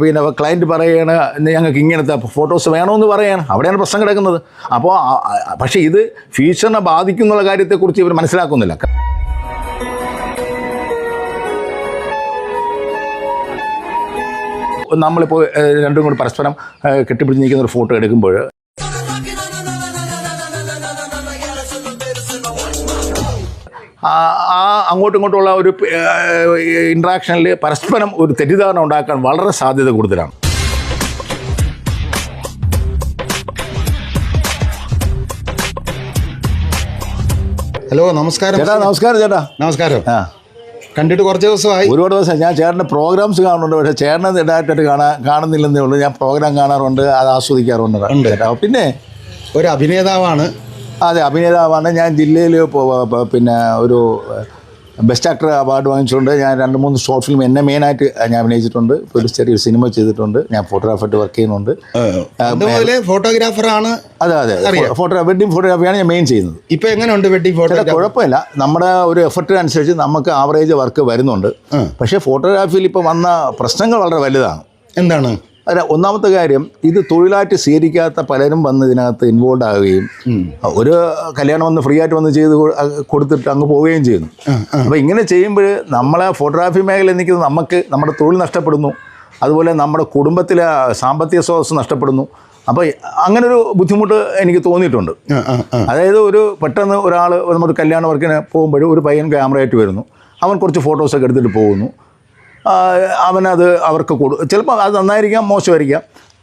പിന്നെ ക്ലയന്റ് പറയുകയാണ് ഞങ്ങൾക്ക് ഇങ്ങനത്തെ ഫോട്ടോസ് വേണമെന്ന് പറയാണ്. അവിടെയാണ് പ്രശ്നം കിടക്കുന്നത്. അപ്പോൾ പക്ഷേ ഇത് ഫ്യൂച്ചറിനെ ബാധിക്കുന്നുള്ള കാര്യത്തെക്കുറിച്ച് ഇവർ മനസ്സിലാക്കുന്നില്ല. നമ്മളിപ്പോൾ രണ്ടും കൂടി പരസ്പരം കെട്ടിപ്പിടിച്ച് നിൽക്കുന്ന ഒരു ഫോട്ടോ എടുക്കുമ്പോൾ ആ അങ്ങോട്ടും ഇങ്ങോട്ടുള്ള ഒരു ഇൻട്രാക്ഷനിൽ പരസ്പരം ഒരു തെറ്റിദ്ധാരണ ഉണ്ടാക്കാൻ വളരെ സാധ്യത കൂടുതലാണ്. ഹലോ നമസ്കാരം. ചേട്ടാ നമസ്കാരം ചേട്ടാ. നമസ്കാരം. ആ. കണ്ടിട്ട് കുറച്ച് ദിവസമായി. ഒരുപാട് ദിവസം ഞാൻ ചേട്ടന്റെ പ്രോഗ്രാംസ് കാണുന്നുണ്ട് പക്ഷേ ചേട്ടനെ ഇടായിട്ടായിട്ട് കാണാൻ കാണുന്നില്ലെന്നേ ഉള്ളൂ. ഞാൻ പ്രോഗ്രാം കാണാറുണ്ട് അത് ആസ്വദിക്കാറുണ്ട്. ഉണ്ട്. ചേട്ടാ പിന്നെ ഒരു അഭിനേതാവാണ് അതെ അഭിനേതാവാണ്. ഞാൻ ജില്ലയിൽ പിന്നെ ഒരു ബെസ്റ്റ് ആക്ടർ അവാർഡ് വാങ്ങിച്ചിട്ടുണ്ട്. ഞാൻ രണ്ട് മൂന്ന് ഷോർട്ട് ഫിലിം എന്നെ മെയിനായിട്ട് ഞാൻ അഭിനയിച്ചിട്ടുണ്ട്. ഇപ്പോൾ ഒരു ചെറിയൊരു സിനിമ ചെയ്തിട്ടുണ്ട്. ഞാൻ ഫോട്ടോഗ്രാഫറായിട്ട് വർക്ക് ചെയ്യുന്നുണ്ട്. ഫോട്ടോഗ്രാഫർ ഫോട്ടോഗ്രാഫറാണ് അതെ അതെ. ഫോട്ടോ വെഡിങ് ഫോട്ടോഗ്രാഫിയാണ് ഞാൻ മെയിൻ ചെയ്യുന്നത്. ഇപ്പോൾ എങ്ങനെയുണ്ട് വെഡിങ് ഫോട്ടോ കുഴപ്പമില്ല. നമ്മുടെ ഒരു എഫർട്ട് അനുസരിച്ച് നമുക്ക് ആവറേജ് വർക്ക് വരുന്നുണ്ട്. പക്ഷേ ഫോട്ടോഗ്രാഫിയിൽ ഇപ്പോൾ വന്ന പ്രശ്നങ്ങൾ വളരെ വലുതാണ്. എന്താണ്? അല്ല ഒന്നാമത്തെ കാര്യം ഇത് തൊഴിലായിട്ട് സ്വീകരിക്കാത്ത പലരും വന്ന് ഇതിനകത്ത് ഇൻവോൾവ് ആവുകയും ഒരു കല്യാണം വന്ന് ഫ്രീ ആയിട്ട് വന്ന് ചെയ്ത് കൊടുത്തിട്ട് അങ്ങ് പോവുകയും ചെയ്യുന്നു. അപ്പോൾ ഇങ്ങനെ ചെയ്യുമ്പോൾ നമ്മളെ ഫോട്ടോഗ്രാഫി മേഖല നിൽക്കുന്നത് നമുക്ക് നമ്മുടെ തൊഴിൽ നഷ്ടപ്പെടുന്നു. അതുപോലെ നമ്മുടെ കുടുംബത്തിലെ സാമ്പത്തിക സ്രോതസ് നഷ്ടപ്പെടുന്നു. അപ്പോൾ അങ്ങനെ ഒരു ബുദ്ധിമുട്ട് എനിക്ക് തോന്നിയിട്ടുണ്ട്. അതായത് ഒരു പെട്ടെന്ന് ഒരാൾ നമ്മുടെ കല്യാണ വർക്കിന് പോകുമ്പോഴും ഒരു പയ്യൻ ക്യാമറയായിട്ട് വരുന്നു. അവൻ കുറച്ച് ഫോട്ടോസൊക്കെ എടുത്തിട്ട് പോകുന്നു. അവനത് അവർക്ക് കൊടു ചിലപ്പോൾ അത് നന്നായിരിക്കാം മോശമായിരിക്കാം.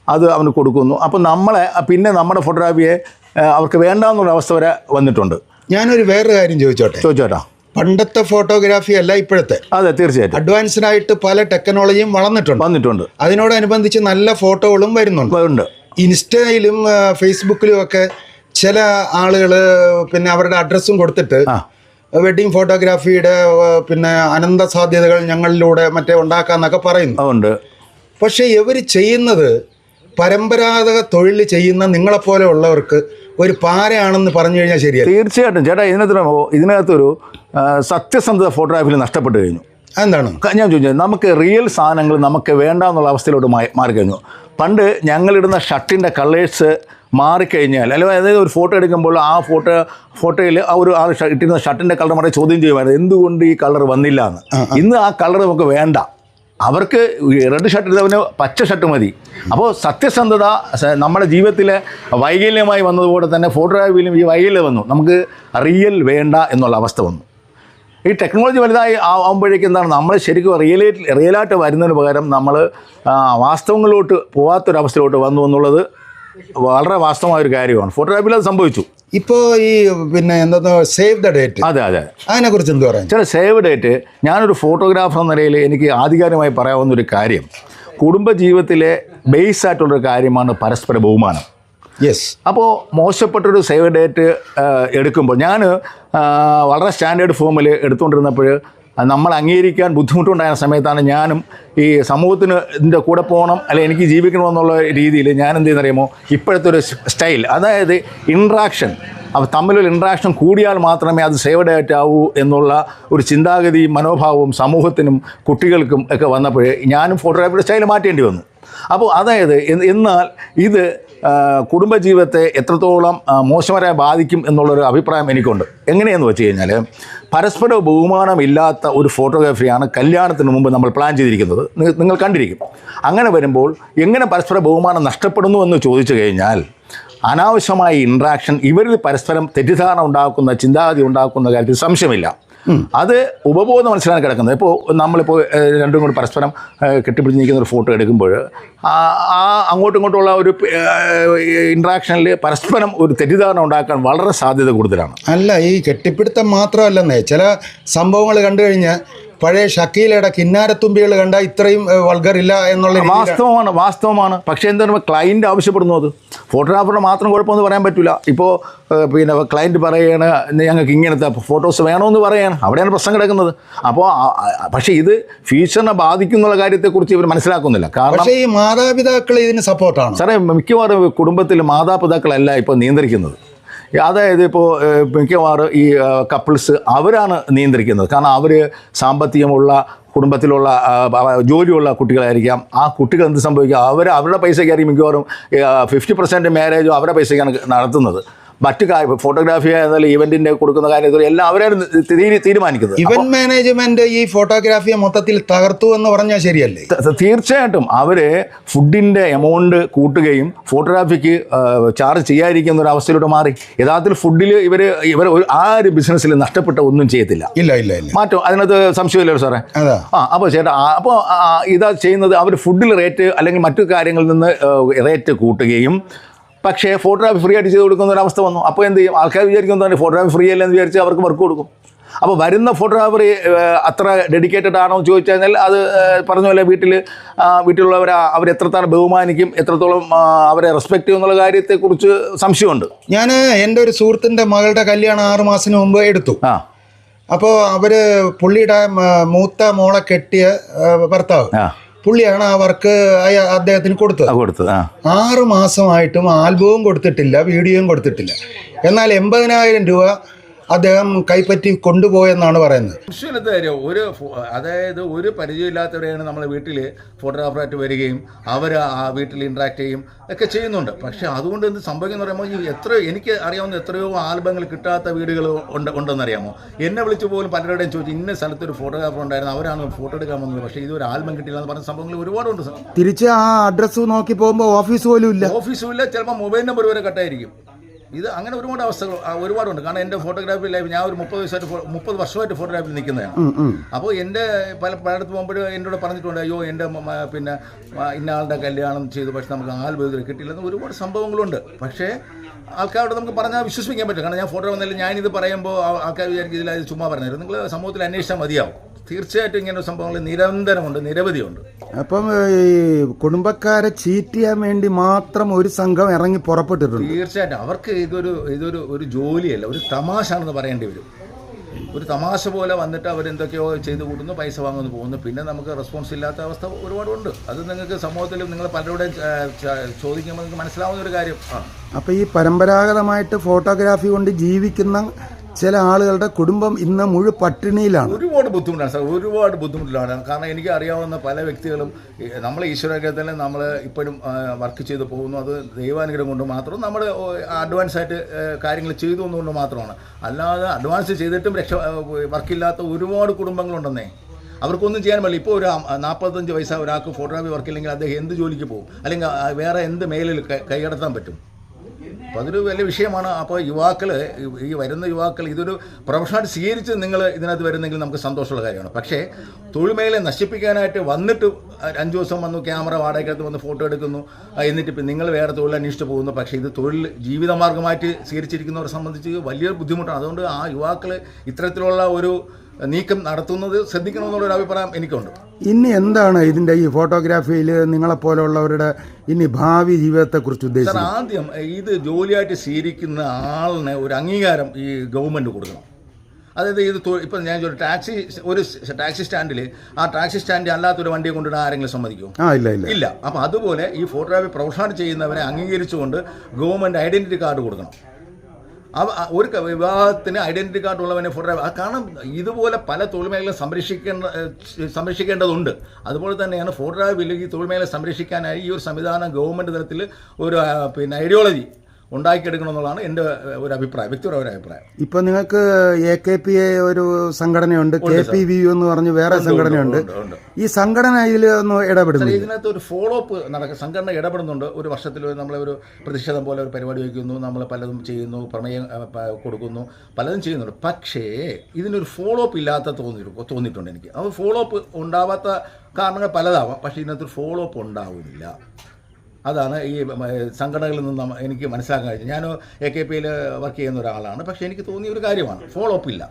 അത് അവന് കൊടുക്കുന്നു. അപ്പോൾ നമ്മളെ പിന്നെ നമ്മുടെ ഫോട്ടോഗ്രാഫിയെ അവർക്ക് വേണ്ടാന്നുള്ള അവസ്ഥ വരെ വന്നിട്ടുണ്ട്. ഞാനൊരു വേറൊരു കാര്യം ചോദിച്ചോട്ടെ? ചോദിച്ചോട്ടാ. പണ്ടത്തെ ഫോട്ടോഗ്രാഫി അല്ല ഇപ്പോഴത്തെ. അതെ തീർച്ചയായിട്ടും. അഡ്വാൻസ്ഡ് ആയിട്ട് പല ടെക്നോളജിയും വളർന്നിട്ടുണ്ട്. വന്നിട്ടുണ്ട്. അതിനോടനുബന്ധിച്ച് നല്ല ഫോട്ടോകളും വരുന്നുണ്ട്. ഉണ്ട്. ഇൻസ്റ്റയിലും ഫേസ്ബുക്കിലും ഒക്കെ ചില ആളുകൾ പിന്നെ അവരുടെ അഡ്രസ്സും കൊടുത്തിട്ട്. വെഡിങ് ഫോട്ടോഗ്രാഫിയുടെ പിന്നെ അനന്ത സാധ്യതകൾ ഞങ്ങളിലൂടെ മറ്റേ ഉണ്ടാക്കാന്നൊക്കെ പറയുന്നു. ഉണ്ട്. പക്ഷേ ഇവർ ചെയ്യുന്നത് പരമ്പരാഗത തൊഴിൽ ചെയ്യുന്ന നിങ്ങളെപ്പോലെ ഉള്ളവർക്ക് ഒരു പാരയാണെന്ന് പറഞ്ഞു കഴിഞ്ഞാൽ ശരിയാണ് തീർച്ചയായിട്ടും. ചേട്ടാ ഇതിനകത്ത് ഇതിനകത്തൊരു സത്യസന്ധത ഫോട്ടോഗ്രാഫിയിൽ നഷ്ടപ്പെട്ടു കഴിഞ്ഞു. എന്താണ് ഞാൻ ചോദിച്ചത് നമുക്ക് റിയൽ സാധനങ്ങൾ നമുക്ക് വേണ്ട എന്നുള്ള അവസ്ഥയിലോട്ട് മാറി കഴിഞ്ഞു പണ്ട് ഞങ്ങളിടുന്ന ഷർട്ടിന്റെ കളേഴ്സ് മാറിക്കഴിഞ്ഞാൽ അല്ലെങ്കിൽ അതായത് ഒരു ഫോട്ടോ എടുക്കുമ്പോൾ ആ ഫോട്ടോ ഫോട്ടോയിൽ ആ ഒരു ആ ഇട്ടിരുന്ന ഷർട്ടിന്റെ കളർ മാറി ചോദ്യം ചെയ്യുമായിരുന്നു. എന്തുകൊണ്ട് ഈ കളർ വന്നില്ല എന്ന്. ഇന്ന് ആ കളർ നമുക്ക് വേണ്ട. അവർക്ക് റെഡ് ഷർട്ട് ഇട്ടവന് പച്ച ഷർട്ട് മതി. അപ്പോൾ സത്യസന്ധത നമ്മുടെ ജീവിതത്തിലെ വൈകല്യമായി വന്നതുപോലെ തന്നെ ഫോട്ടോഗ്രാഫിയിലും ഈ വൈകല്യം വന്നു. നമുക്ക് റിയൽ വേണ്ട എന്നുള്ള അവസ്ഥ വന്നു. ഈ ടെക്നോളജി വലുതായി ആകുമ്പോഴേക്കും ആവുമ്പോഴേക്കും എന്താണ്? നമ്മൾ ശരിക്കും റിയലായിട്ട് റിയലായിട്ട് വരുന്നതിന് പകരം നമ്മൾ വാസ്തവങ്ങളിലോട്ട് പോകാത്തൊരവസ്ഥയിലോട്ട് വന്നു എന്നുള്ളത് വളരെ വാസ്തവമായ ഒരു കാര്യമാണ്. ഫോട്ടോഗ്രാഫിയിൽ അത് സംഭവിച്ചു. ഇപ്പോൾ ഈ പിന്നെ എന്താ സേവ് ദ ഡേറ്റ് അതെ അതെ അതിനെക്കുറിച്ച് എന്ത് പറയാം ചില സേവ് ഡേറ്റ് ഞാനൊരു ഫോട്ടോഗ്രാഫർ എന്ന നിലയിൽ എനിക്ക് ആധികാരികമായി പറയാവുന്ന ഒരു കാര്യം. കുടുംബജീവിതത്തിലെ ബേസ് ആയിട്ടുള്ളൊരു കാര്യമാണ് പരസ്പര ബഹുമാനം. യെസ് അപ്പോൾ മോശപ്പെട്ടൊരു സേവ് ഡേറ്റ് എടുക്കുമ്പോൾ ഞാൻ വളരെ സ്റ്റാൻഡേർഡ് ഫോമിൽ എടുത്തുകൊണ്ടിരുന്നപ്പോൾ നമ്മൾ അംഗീകരിക്കാൻ ബുദ്ധിമുട്ടുണ്ടായ സമയത്താണ് ഞാനും ഈ സമൂഹത്തിന് ഇതിന്റെ കൂടെ പോകണം അല്ലെങ്കിൽ എനിക്ക് ജീവിക്കണമെന്നുള്ള രീതിയിൽ ഞാൻ എന്ത് ചെയ്യുന്നറിയുമോ? ഇപ്പോഴത്തെ ഒരു സ്റ്റൈൽ അതായത് ഇൻട്രാക്ഷൻ അവ തമ്മിലൊരു ഇൻട്രാക്ഷൻ കൂടിയാൽ മാത്രമേ അത് സേവ് ഡേറ്റ് ആവൂ എന്നുള്ള ഒരു ചിന്താഗതിയും മനോഭാവവും സമൂഹത്തിനും കുട്ടികൾക്കും ഒക്കെ വന്നപ്പോൾ ഞാനും ഫോട്ടോഗ്രാഫിയുടെ സ്റ്റൈൽ മാറ്റേണ്ടി വന്നു. അപ്പോൾ അതായത് എന്നാൽ ഇത് കുടുംബജീവിതത്തെ എത്രത്തോളം മോശകരമായി ബാധിക്കും എന്നുള്ളൊരു അഭിപ്രായം എനിക്കുണ്ട്. എങ്ങനെയെന്ന് വെച്ച് കഴിഞ്ഞാൽ പരസ്പര ബഹുമാനമില്ലാത്ത ഒരു ഫോട്ടോഗ്രാഫിയാണ് കല്യാണത്തിന് മുമ്പ് നമ്മൾ പ്ലാൻ ചെയ്തിരിക്കുന്നത്. നിങ്ങൾ കണ്ടിരിക്കും. അങ്ങനെ വരുമ്പോൾ എങ്ങനെ പരസ്പര ബഹുമാനം നഷ്ടപ്പെടുന്നു എന്ന് ചോദിച്ചു കഴിഞ്ഞാൽ അനാവശ്യമായ ഇൻട്രാക്ഷൻ ഇവരിൽ പരസ്പരം തെറ്റിദ്ധാരണ ഉണ്ടാക്കുന്ന ചിന്താഗതി ഉണ്ടാക്കുന്ന കാര്യത്തിൽ സംശയമില്ല. അത് ഉപബോധ മനസ്സിലാണ് കിടക്കുന്നത്. ഇപ്പോൾ നമ്മളിപ്പോൾ രണ്ടും കൂടി പരസ്പരം കെട്ടിപ്പിടിച്ച് നിൽക്കുന്ന ഒരു ഫോട്ടോ എടുക്കുമ്പോൾ ആ അങ്ങോട്ടും ഇങ്ങോട്ടുള്ള ഒരു ഇൻട്രാക്ഷനിൽ പരസ്പരം ഒരു തെറ്റിദ്ധാരണ ഉണ്ടാക്കാൻ വളരെ സാധ്യത കൂടുതലാണ്. അല്ല ഈ കെട്ടിപ്പിടുത്തം മാത്രമല്ലെന്നേ ചില സംഭവങ്ങൾ കണ്ടു കഴിഞ്ഞാൽ പഴയ ഷക്കീലയുടെ കിന്നാരത്തുമ്പികൾ കണ്ട ഇത്രയും വൾഗർ ഇല്ല എന്നുള്ള വാസ്തവമാണ് വാസ്തവമാണ്. പക്ഷേ എന്താണ് ക്ലയന്റ് ആവശ്യപ്പെടുന്നു അത്? ഫോട്ടോഗ്രാഫറുടെ മാത്രം കുഴപ്പമെന്ന് പറയാൻ പറ്റില്ല ഇപ്പോൾ പിന്നെ ക്ലയന്റ് പറയുകയാണ് ഞങ്ങൾക്ക് ഇങ്ങനത്തെ ഫോട്ടോസ് വേണമെന്ന് പറയാണ്. അവിടെയാണ് പ്രശ്നം കിടക്കുന്നത്. അപ്പോൾ പക്ഷേ ഇത് ഫ്യൂച്ചറിനെ ബാധിക്കുന്നുള്ള കാര്യത്തെക്കുറിച്ച് ഇവർ മനസ്സിലാക്കുന്നില്ല. കാരണം ഈ മാതാപിതാക്കൾ ഇതിന് സപ്പോർട്ടാണ് സാറേ മിക്കവാറും കുടുംബത്തിൽ മാതാപിതാക്കളല്ല ഇപ്പോൾ നിയന്ത്രിക്കുന്നത്. അതായത് ഇപ്പോൾ മിക്കവാറും ഈ കപ്പിൾസ് അവരാണ് നിയന്ത്രിക്കുന്നത്. കാരണം അവർ സാമ്പത്തികമുള്ള കുടുംബത്തിലുള്ള ജോലിയുള്ള കുട്ടികളായിരിക്കാം. ആ കുട്ടികൾ എന്ത് സംഭവിക്കുക അവർ അവരുടെ പൈസയ്ക്കായിരിക്കും മിക്കവാറും ഫിഫ്റ്റി പെർസെന്റ് മാരേജും അവരുടെ പൈസയ്ക്കാണ് നടത്തുന്നത്. മറ്റു കാര്യം ഫോട്ടോഗ്രാഫി ആയിരുന്നാലും ഈവന്റിന്റെ കൊടുക്കുന്ന കാര്യത്തിൽ എല്ലാം അവരാണ് തീരു തീരുമാനിക്കുന്നത്. ഇവന്റ് മാനേജ്മെന്റ് ഈ ഫോട്ടോഗ്രാഫിയെ മൊത്തത്തിൽ തകർത്തു എന്ന് പറഞ്ഞാൽ ശരിയല്ലേ? തീർച്ചയായിട്ടും അവർ ഫുഡിന്റെ എമൗണ്ട് കൂട്ടുകയും ഫോട്ടോഗ്രാഫിക്ക് ചാർജ് ചെയ്യാതിരിക്കുന്ന ഒരു അവസ്ഥയിലൂടെ മാറി. യഥാർത്ഥത്തിൽ ഫുഡിൽ ഇവർ ഇവർ ആ ഒരു ബിസിനസ്സിൽ നഷ്ടപ്പെട്ട ഒന്നും ചെയ്യത്തില്ല. ഇല്ല ഇല്ല ഇല്ല. മാറ്റം? അതിനകത്ത് സംശയമില്ലല്ലോ സാറേ? ആ അപ്പോൾ ചേട്ടാ അപ്പോൾ ഇതാ ചെയ്യുന്നത് അവർ ഫുഡിൽ റേറ്റ് അല്ലെങ്കിൽ മറ്റു കാര്യങ്ങളിൽ നിന്ന് റേറ്റ് കൂട്ടുകയും പക്ഷേ ഫോട്ടോഗ്രാഫി ഫ്രീ ആയിട്ട് ചെയ്ത് കൊടുക്കുന്ന ഒരു അവസ്ഥ വന്നു. അപ്പോൾ എന്ത് ചെയ്യും? ആൾക്കാർ വിചാരിക്കുന്നത് ഫോട്ടോഗ്രാഫി ഫ്രീ അല്ലെന്ന് വിചാരിച്ച് അവർക്ക് വർക്ക് കൊടുക്കും. അപ്പോൾ വരുന്ന ഫോട്ടോഗ്രാഫറി അത്ര ഡെഡിക്കേറ്റഡ് ആണോ എന്ന് ചോദിച്ചു കഴിഞ്ഞാൽ അത് പറഞ്ഞു പോലെ വീട്ടിൽ വീട്ടിലുള്ളവർ അവർ എത്രത്തോളം ബഹുമാനിക്കും എത്രത്തോളം അവരെ റെസ്പെക്റ്റ് ചെയ്യും എന്നുള്ള കാര്യത്തെക്കുറിച്ച് സംശയമുണ്ട്. ഞാൻ എന്റെ ഒരു സുഹൃത്തിന്റെ മകളുടെ കല്യാണം ആറ് മാസത്തിന് മുമ്പ് എടുത്തു. ആ. അപ്പോൾ അവർ പുള്ളിയുടെ മൂത്ത മോളെ കെട്ടിയ ഭർത്താവ്. ആ. പുള്ളിയാണ് ആ വർക്ക് അദ്ദേഹത്തിന് കൊടുത്തത്. കൊടുത്തത് ആറ് മാസമായിട്ടും ആൽബവും കൊടുത്തിട്ടില്ല വീഡിയോയും കൊടുത്തിട്ടില്ല. എന്നാൽ എൺപതിനായിരം രൂപ അദ്ദേഹം കൈപ്പറ്റി കൊണ്ടുപോയെന്നാണ് പറയുന്നത്. വിഷയമില്ലാത്ത കാര്യം ഒരു അതായത് ഒരു പരിചയമില്ലാത്തവരെയാണ് നമ്മളെ വീട്ടിൽ ഫോട്ടോഗ്രാഫറായിട്ട് വരികയും അവർ ആ വീട്ടിൽ ഇൻട്രാക്ട് ചെയ്യും ഒക്കെ ചെയ്യുന്നുണ്ട്. പക്ഷെ അതുകൊണ്ട് എന്ത് സംഭവിക്കുന്ന പറയുമ്പോൾ എത്രയോ എത്ര എനിക്ക് അറിയാവുന്ന എത്രയോ ആൽബങ്ങൾ കിട്ടാത്ത വീടുകൾ ഉണ്ട് ഉണ്ടെന്നറിയാമോ? എന്നെ വിളിച്ചു പോലും പലരുടെയും ചോദിച്ചു ഇന്ന സ്ഥലത്ത് ഒരു ഫോട്ടോഗ്രാഫർ ഉണ്ടായിരുന്നു അവരാണ് ഫോട്ടോ എടുക്കാൻ വന്നത്. പക്ഷേ ഇതൊരു ആൽബം കിട്ടില്ല എന്ന് പറഞ്ഞ സംഭവങ്ങൾ ഒരുപാടുണ്ട് തിരിച്ച് ആ അഡ്രസ്സ് നോക്കി പോകുമ്പോൾ ഓഫീസ് പോലും ഇല്ല. ഓഫീസും ഇല്ല ചിലപ്പോൾ മൊബൈൽ നമ്പർ വരെ കട്ടായിരിക്കും ഇത് അങ്ങനെ ഒരുപാട് അവസ്ഥകൾ ഒരുപാടുണ്ട്. കാരണം എന്റെ ഫോട്ടോഗ്രാഫി ലൈഫ് ഞാൻ ഒരു മുപ്പത് വയസ്സായിട്ട് മുപ്പത് വർഷമായിട്ട് ഫോട്ടോഗ്രാഫി നിൽക്കുന്നതാണ്. അപ്പോൾ എന്റെ പല പലയിടത്ത് പോകുമ്പോൾ എന്നോട് പറഞ്ഞിട്ടുണ്ട് അയ്യോ എന്റെ പിന്നെ മ- ഇന്ന ആളുടെ കല്യാണം ചെയ്തു പക്ഷെ നമുക്ക് ആൽബം ഇതുവരെ കിട്ടിയില്ലെന്ന് ഒരുപാട് സംഭവങ്ങളുണ്ട്. പക്ഷേ ആൾക്കാരോട് നമുക്ക് പറഞ്ഞാൽ വിശ്വസിക്കാൻ പറ്റും കാരണം ഞാൻ ഫോട്ടോ വന്നാലും ഞാനിത് പറയുമ്പോൾ ആൾക്കാർ വിചാരിക്കും ഇതിൽ ചുമ്മാ പറഞ്ഞായിരുന്നു നിങ്ങൾ സമൂഹത്തിൽ അന്വേഷിച്ചാൽ മതിയാവും. തീർച്ചയായിട്ടും ഇങ്ങനെ സംഭവങ്ങൾ നിരന്തരമുണ്ട് നിരവധിയുണ്ട്. അപ്പം ഈ കുടുംബക്കാരെ ചീറ്റ് ചെയ്യാൻ വേണ്ടി മാത്രം ഒരു സംഘം ഇറങ്ങി പുറപ്പെട്ടിട്ടുണ്ട്. തീർച്ചയായിട്ടും. അവർക്ക് ഇതൊരു ഇതൊരു ഒരു ജോലിയല്ല ഒരു തമാശാണെന്ന് പറയേണ്ടി വരും. ഒരു തമാശ പോലെ വന്നിട്ട് അവരെന്തൊക്കെയോ ചെയ്തു കൂട്ടുന്നു പൈസ വാങ്ങുന്നു പോകുന്നു. പിന്നെ നമുക്ക് റെസ്പോൺസ് ഇല്ലാത്ത അവസ്ഥ ഒരുപാടുണ്ട്. അത് നിങ്ങൾക്ക് സമൂഹത്തിൽ നിങ്ങൾ പലരുടെയും ചോദിക്കുമ്പോൾ നിങ്ങൾക്ക് മനസ്സിലാവുന്ന ഒരു കാര്യം. ആ. അപ്പോൾ ഈ പരമ്പരാഗതമായിട്ട് ഫോട്ടോഗ്രാഫി കൊണ്ട് ജീവിക്കുന്ന ചില ആളുകളുടെ കുടുംബം ഇന്ന് മുഴു പട്ടിണിയിലാണ്. ഒരുപാട് ബുദ്ധിമുട്ടാണ് സാർ ഒരുപാട് ബുദ്ധിമുട്ടിലാണ്. കാരണം എനിക്ക് അറിയാവുന്ന പല വ്യക്തികളും നമ്മൾ ഈശ്വരഗ്രഹത്തിൽ നമ്മൾ ഇപ്പോഴും വർക്ക് ചെയ്തു പോകുന്നു. അത് ദൈവാനുഗ്രഹം കൊണ്ട് മാത്രം നമ്മൾ അഡ്വാൻസ് ആയിട്ട് കാര്യങ്ങൾ ചെയ്തു എന്നുകൊണ്ട് മാത്രമാണ്. അല്ലാതെ അഡ്വാൻസ് ചെയ്തിട്ടും രക്ഷ വർക്കില്ലാത്ത ഒരുപാട് കുടുംബങ്ങളുണ്ടെന്നേ. അവർക്കൊന്നും ചെയ്യാൻ പറ്റില്ല. ഇപ്പോൾ ഒരു നാൽപ്പത്തഞ്ച് വയസ്സായ ഒരാൾക്ക് ഫോട്ടോഗ്രാഫി വർക്കില്ലെങ്കിൽ അദ്ദേഹം എന്ത് ജോലിക്ക് പോകും? അല്ലെങ്കിൽ വേറെ എന്ത് മേലിൽ കൈയടത്താൻ പറ്റും? അപ്പോൾ അതൊരു വലിയ വിഷയമാണ്. അപ്പോൾ യുവാക്കൾ ഈ വരുന്ന യുവാക്കൾ ഇതൊരു പ്രൊഫഷനായിട്ട് സ്വീകരിച്ച് നിങ്ങൾ ഇതിനകത്ത് വരുന്നെങ്കിൽ നമുക്ക് സന്തോഷമുള്ള കാര്യമാണ്. പക്ഷേ തൊഴിൽ മേഖലയെ നശിപ്പിക്കാനായിട്ട് വന്നിട്ട് അഞ്ച് ദിവസം വന്നു ക്യാമറ വാടകയ്ക്കകത്ത് വന്ന് ഫോട്ടോ എടുക്കുന്നു എന്നിട്ട് ഇപ്പം നിങ്ങൾ വേറെ തൊഴിൽ അന്വേഷിച്ച് പോകുന്നു. പക്ഷേ ഇത് തൊഴിൽ ജീവിതമാർഗമായിട്ട് സ്വീകരിച്ചിരിക്കുന്നവരെ സംബന്ധിച്ച് വലിയൊരു ബുദ്ധിമുട്ടാണ്. അതുകൊണ്ട് ആ യുവാക്കൾ ഇത്തരത്തിലുള്ള ഒരു നീക്കം നടത്തുന്നത് ശ്രദ്ധിക്കണമെന്നുള്ളൊരു അഭിപ്രായം എനിക്കുണ്ട്. ഇനി എന്താണ് ഇതിന്റെ ഈ ഫോട്ടോഗ്രാഫിയിൽ നിങ്ങളെപ്പോലുള്ളവരുടെ ഇനി ഭാവി ജീവിതത്തെക്കുറിച്ച് കുറിച്ച് ഉദ്ദേശിക്കുന്നത്? ആദ്യം ഇത് ജോലിയായിട്ട് സ്വീകരിക്കുന്ന ആളിന് ഒരു അംഗീകാരം ഈ ഗവൺമെന്റ് കൊടുക്കണം. അതായത് ഇത് ഇപ്പം ഞാൻ ഒരു ടാക്സി ഒരു ടാക്സി സ്റ്റാൻഡിൽ ആ ടാക്സി സ്റ്റാൻഡിൽ അല്ലാത്തൊരു വണ്ടിയെ കൊണ്ടിടാൻ ആരെങ്കിലും സമ്മതിക്കും ആ ഇല്ല ഇല്ല. ഇല്ല. അപ്പം അതുപോലെ ഈ ഫോട്ടോഗ്രാഫി പ്രൊഫഷണൽ ചെയ്യുന്നവരെ അംഗീകരിച്ചുകൊണ്ട് ഗവൺമെന്റ് ഐഡന്റിറ്റി കാർഡ് കൊടുക്കണം. ഒരു വിവാഹത്തിന് ഐഡന്റിറ്റി കാർഡ് ഉള്ളവനെ ഫോട്ടോഗ്രാഫ് കാരണം ഇതുപോലെ പല തൊഴിൽ മേഖലയും സംരക്ഷിക്കേണ്ട സംരക്ഷിക്കേണ്ടതുണ്ട്. അതുപോലെ തന്നെയാണ് ഫോട്ടോഗ്രാഫി ഈ തൊഴിൽ മേഖല സംരക്ഷിക്കാനായി ഈ ഒരു സംവിധാനം ഗവൺമെന്റ് തലത്തിൽ ഒരു പിന്നെ ഐഡിയോളജി ഉണ്ടാക്കിയെടുക്കണം എന്നുള്ളതാണ് എന്റെ ഒരു അഭിപ്രായം വ്യക്തിപരമായ ഒരു അഭിപ്രായം. ഇപ്പൊ നിങ്ങൾക്ക് എ കെ പി എ ഒരു സംഘടനയുണ്ട് കെ പി വി യു എന്ന് പറഞ്ഞ് വേറെ സംഘടനയുണ്ട്. ഈ സംഘടന ഇതിൽ ഒന്ന് ഇടപെടുന്നില്ല? ഇതിനകത്ത് ഒരു ഫോളോ അപ്പ് നടക്കുക സംഘടന ഇടപെടുന്നുണ്ട്. ഒരു വർഷത്തിൽ നമ്മളെ ഒരു പ്രതിഷേധം പോലെ ഒരു പരിപാടി വയ്ക്കുന്നു നമ്മൾ പലതും ചെയ്യുന്നു പ്രമേയം കൊടുക്കുന്നു പലതും ചെയ്യുന്നുണ്ട്. പക്ഷേ ഇതിനൊരു ഫോളോ അപ്പ് ഇല്ലാത്ത തോന്നി തോന്നിയിട്ടുണ്ട് എനിക്ക്. അത് ഫോളോ അപ്പ് ഉണ്ടാവാത്ത കാരണങ്ങൾ പലതാവാം പക്ഷേ ഇതിനകത്തൊരു ഫോളോ അപ്പ് ഉണ്ടാവില്ല അതാണ് ഈ സംഘടനകളിൽ നിന്ന് എനിക്ക് മനസ്സിലാക്കാൻ കഴിഞ്ഞത്. ഞാൻ എ കെ പിയിൽ വർക്ക് ചെയ്യുന്ന ഒരാളാണ്. പക്ഷേ എനിക്ക് തോന്നിയ ഒരു കാര്യമാണ്. ഫോളോ അപ്പ് ഇല്ല.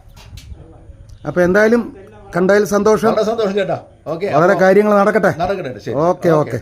അപ്പൊ എന്തായാലും കണ്ടതിൽ സന്തോഷം. വളരെ സന്തോഷം ചേട്ടാ. ഓക്കെ വളരെ കാര്യങ്ങൾ നടക്കട്ടെ. നടക്കട്ടെ ഓക്കെ. ഓക്കെ